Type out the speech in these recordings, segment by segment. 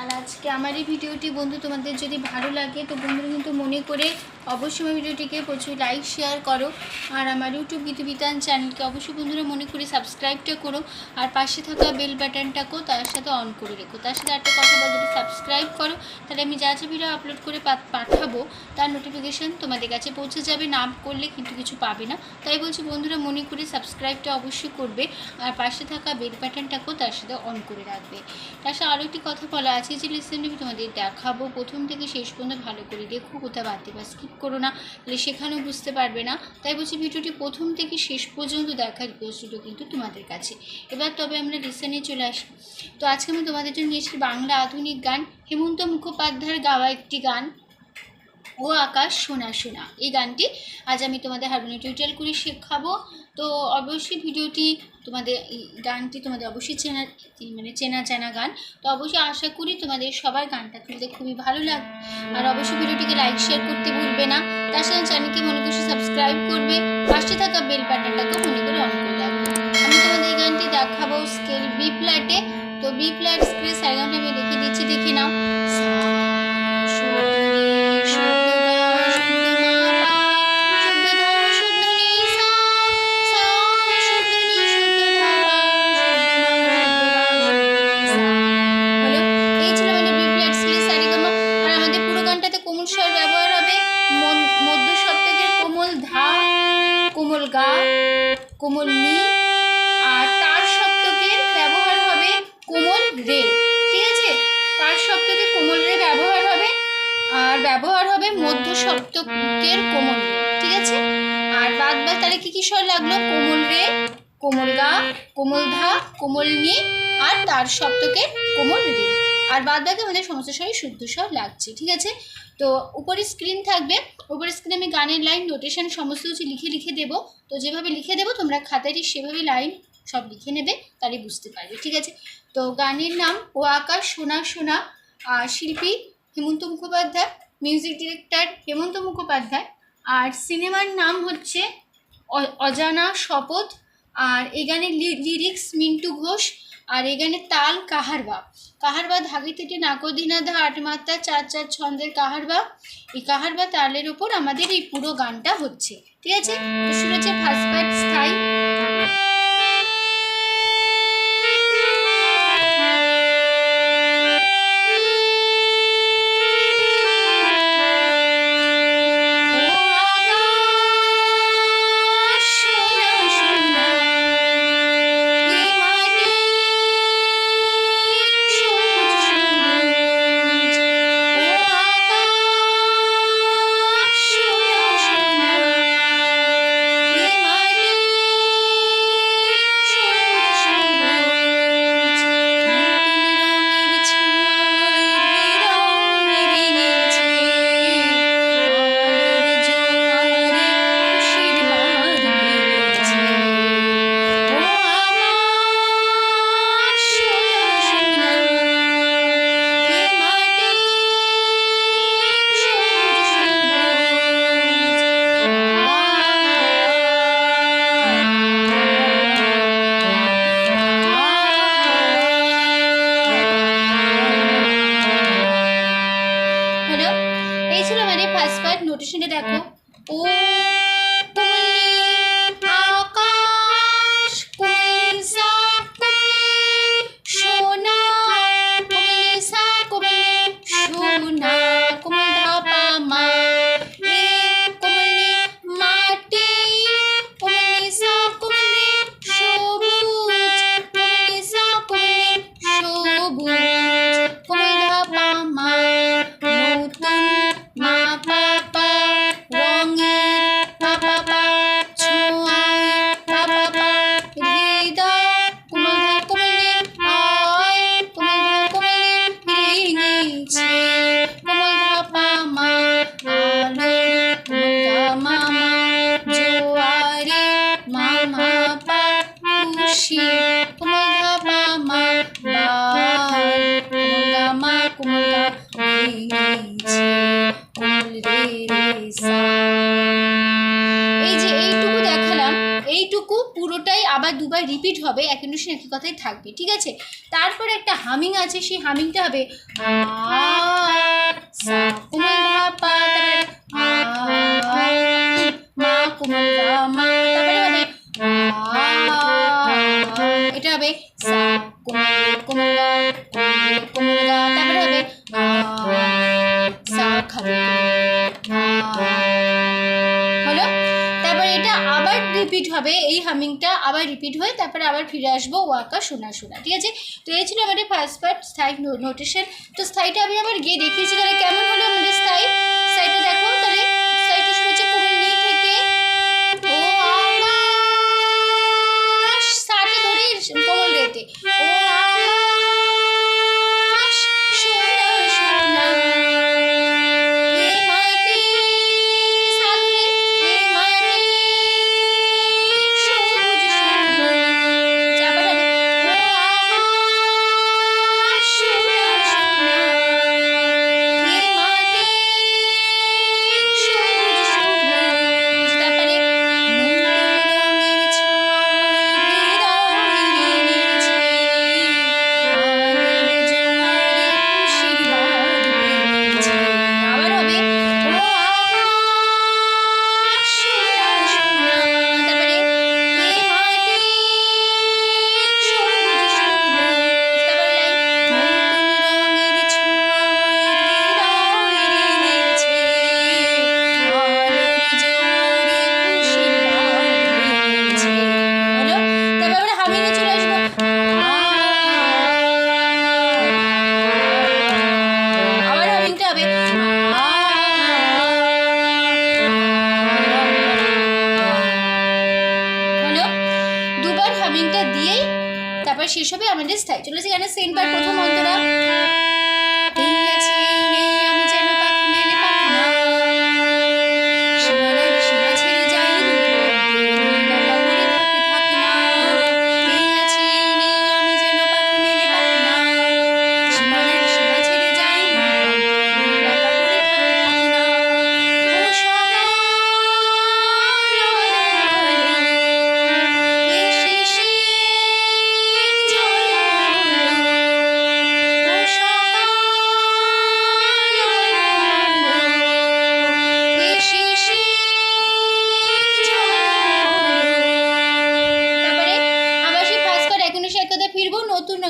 আর আজকে আমার এই ভিডিওটি বন্ধু তোমাদের যদি ভালো লাগে, তো বন্ধুরা কিন্তু মনে করে অবশ্যই ভিডিওটিকে প্রচুর লাইক শেয়ার করো। আর আমার ইউটিউব বিতান চ্যানেলকে অবশ্যই বন্ধুরা মনে করে সাবস্ক্রাইবটা করো। আর পাশে থাকা বেল বাটনটাকেও তার সাথে অন করে রেখো। তার সাথে একটা কথা বল যদি সাবস্ক্রাইব করো। তাহলে আমি যা যা ভিডিও আপলোড করে পাঠাবো, তার নোটিফিকেশান তোমাদের কাছে পৌঁছে যাবে। না করলে কিন্তু কিছু পাবে না। তাই বলছি বন্ধুরা মনে করে সাবস্ক্রাইবটা অবশ্যই করবে। আর পাশে থাকা বেল বাটনটাকেও তার সাথে অন করে রাখবে। তার সাথে আরও একটি কথা বলা আছে যে লেসনটি আমি তোমাদের দেখাবো। প্রথম থেকে শেষ পর্যন্ত ভালো করে দেখো, কোথাও বাদ বা স্কিপ করো না। তাহলে সেখানেও বুঝতে পারবে না। তাই বলছি ভিডিওটি প্রথম থেকে শেষ পর্যন্ত দেখার রিকোয়েস্টগুলো কিন্তু তোমাদের কাছে। এবার তবে আমরা লেসনে চলে আসি। তো আজকে আমি তোমাদের জন্য নিয়েছি বাংলা আধুনিক গান। হেমন্ত মুখোপাধ্যায়ের গাওয়া একটি গান। ও আকাশ সোনা সোনা। এই গানটি আজ আমি তোমাদের হারমোনিয়াম টিউটোরিয়াল করে শেখাবো। তো অবশ্যই ভিডিওটি তোমাদের গানটি তোমাদের অবশ্যই চেনা মানে চেনা চেনা গান। তো অবশ্যই আশা করি তোমাদের সবার গানটা তোমাদের খুবই ভালো লাগবে আর অবশ্যই ভিডিওটিকে লাইক শেয়ার করতে ভুলবে না। তার সাথে চ্যানেলকে মনে করে সাবস্ক্রাইব করবে। পাশে থাকা বেল বাটনটাকে মনে করে অন করে রাখবে। আমি তোমাদের এই গানটি দেখাবো স্কেল বি ফ্ল্যাটে তো বি ফ্ল্যাট স্কেল সাইগানটা আমি দেখে দিচ্ছি, দেখে নাও। কোমল নি আর তার সপ্তকের ব্যবহার হবে কোমল রে। ঠিক আছে? তার সপ্তকে কোমল রে ব্যবহার হবে, আর ব্যবহার হবে মধ্য সপ্তকের কোমল রে। ঠিক আছে? আর বাদ বাদ তাহলে কি কি স্বর লাগল? কোমল রে, কোমল গা, কোমল ধা, কোমল নি, আর তার সপ্তকের কোমল রে। আর বাদ বাকি আমাদের সমস্ত স্বরই শুদ্ধ স্বর লাগছে। ঠিক আছে? তো উপরে স্ক্রিন থাকবে উপরে স্ক্রিনে আমি গানের লাইন নোটেশন সমস্ত কিছু লিখে লিখে দেবো। তো যেভাবে লিখে দেবো, তোমরা খাতায় ঠিক সেভাবে লাইন সব লিখে নেবে, তাহলে বুঝতে পারবে, ঠিক আছে? তো গানের নাম ও আকাশ সোনা সোনা শিল্পী হেমন্ত মুখোপাধ্যায় মিউজিক ডিরেক্টর হেমন্ত মুখোপাধ্যায়। আর সিনেমার নাম হচ্ছে অজানা শপথ আর এখানে লিরিক্স মিন্টু ঘোষ, আর এখানে তাল কাহারবা কাহারবা ধাগে থেকে নাকদিনাধা আট মাত্রা চার চার ছন্দের কাহারবা এই কাহারবা তালের ওপর আমাদের এই পুরো গানটা হচ্ছে। ঠিক আছে? শুরু হচ্ছে ফার্স্ট পার্ট স্থায়ী। যে এইটুকু দেখালাম এইটুকু পুরোটাই আবার দুবার রিপিট হবে এক অনুষ্ঠান একই কথাই থাকবে ঠিক আছে তারপরে একটা হামিং আছে সেই হামিংটা হবে এটা হবে কুমার কোমল রিপিট হবে, এই হামিংটা আবার রিপিট হয়ে তারপরে আবার ফিরে আসব ওয়াকা শোনা শোনা, ঠিক আছে? তো এই ছিল আমাদের ফার্স্ট পার্ট স্থায়ী নোটেশন তো স্থায়ীটা আমি আবার গিয়ে দেখিয়েছি, তাহলে কেমন হলো আমাদের স্থায়ী স্থায়ীটা দেখো তাহলে।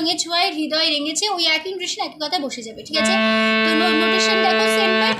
সঙ্গে ছোঁয়ায় হৃদয় রেঙেছে, ওই একই নোটেশন একই কথা বসে যাবে, ঠিক আছে? তো নোটেশন দেখো সেন্টার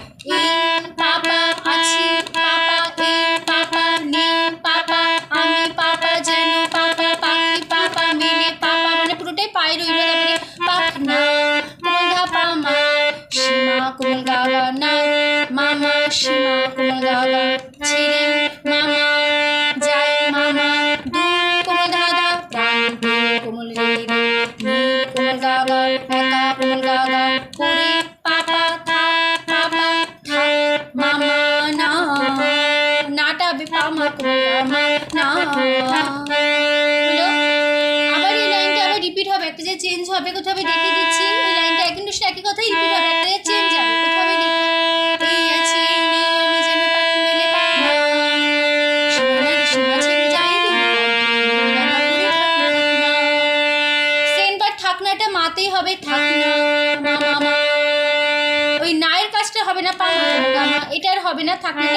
এটার হবে না থাকলে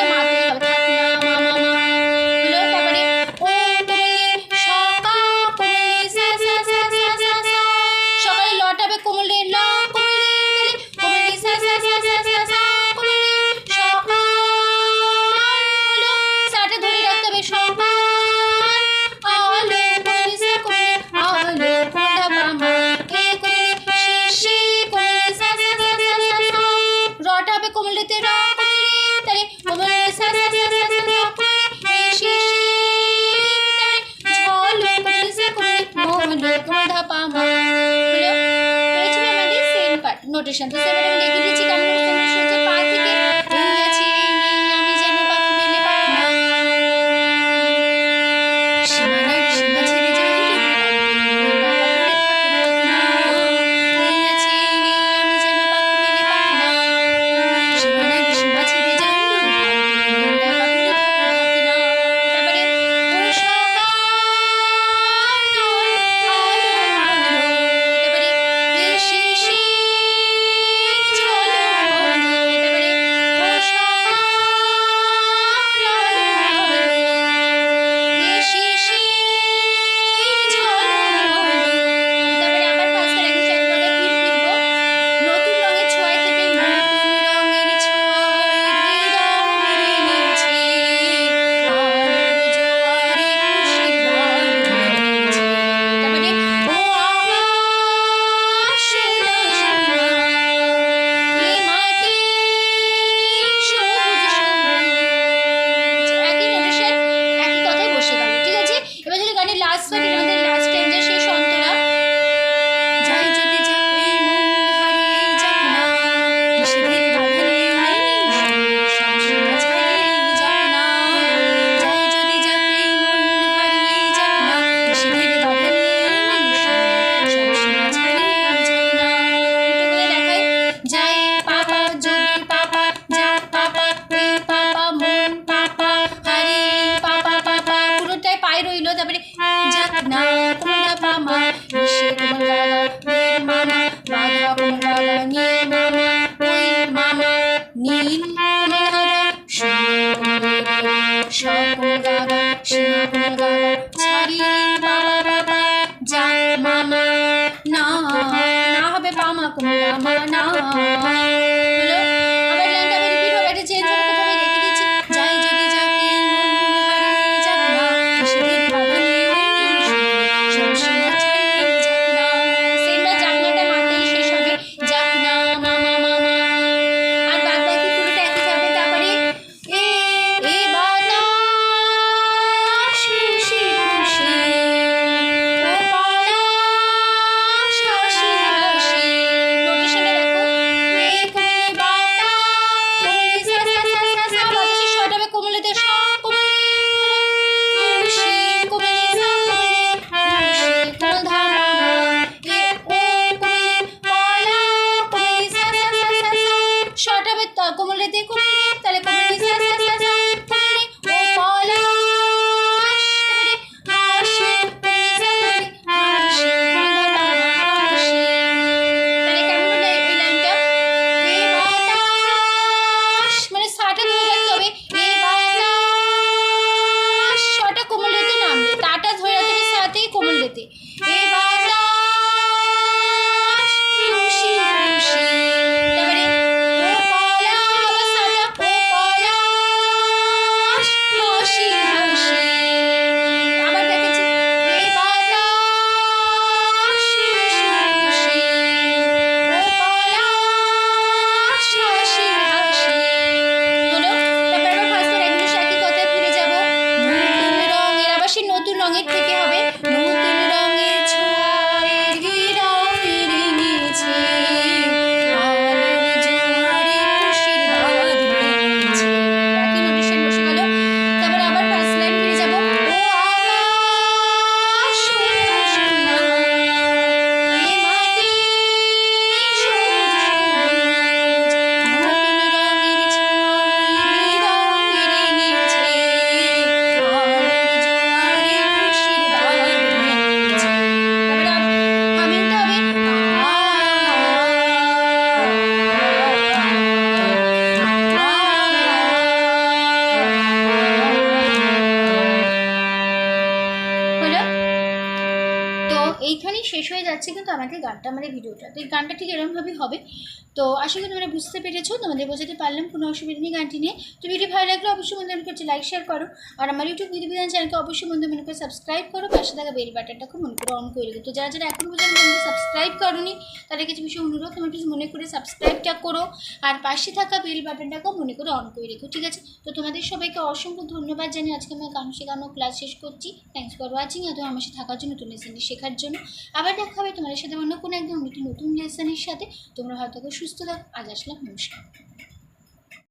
কোটেশন তো সেভেন আমি কি কাম কেমন হবে ত যাচ্ছে কিন্তু আমাদের গানটা মানে ভিডিওটা। তো এই গানটা ঠিক এরকমভাবেই হবে। তো আশা করি তোমরা বুঝতে পেরেছ, তোমাদের বোঝাতে পারলাম, কোনো অসুবিধা নেই গানটি নিয়ে। তো ভিডিও ভালো লাগলে অবশ্যই মনে মনে করছে লাইক শেয়ার করো। আর আমার ইউটিউব বিধি বিধান চ্যানেলকে অবশ্যই মনে মনে করে সাবস্ক্রাইব করো, পাশে থাকা বেল বাটনটা খুব মনে করে অন করে রেখো তো যারা যারা এখন পর্যন্ত সাবস্ক্রাইব করোনি তাদের কিছু বিষয় অনুরোধ, তোমার প্লিজ মনে করে সাবস্ক্রাইবটা করো। আর পাশে থাকা বেল বাটনটাকেও মনে করে অন করে রেখো, ঠিক আছে? তো তোমাদের সবাইকে অসংখ্য ধন্যবাদ জানিয়ে আজকে আমি গান শেখানো ক্লাস শেষ করছি। থ্যাংকস ফর ওয়াচিং এত আমার সাথে থাকার জন্য নতুন লেসনটি শেখার জন্য। আবার দেখা হবে তোমাদের সাথে অন্য কোনো একদম নতুন লেসনের সাথে। তোমরা হয়তো সুস্থ থাকো আজ আসলাম নমস্কার।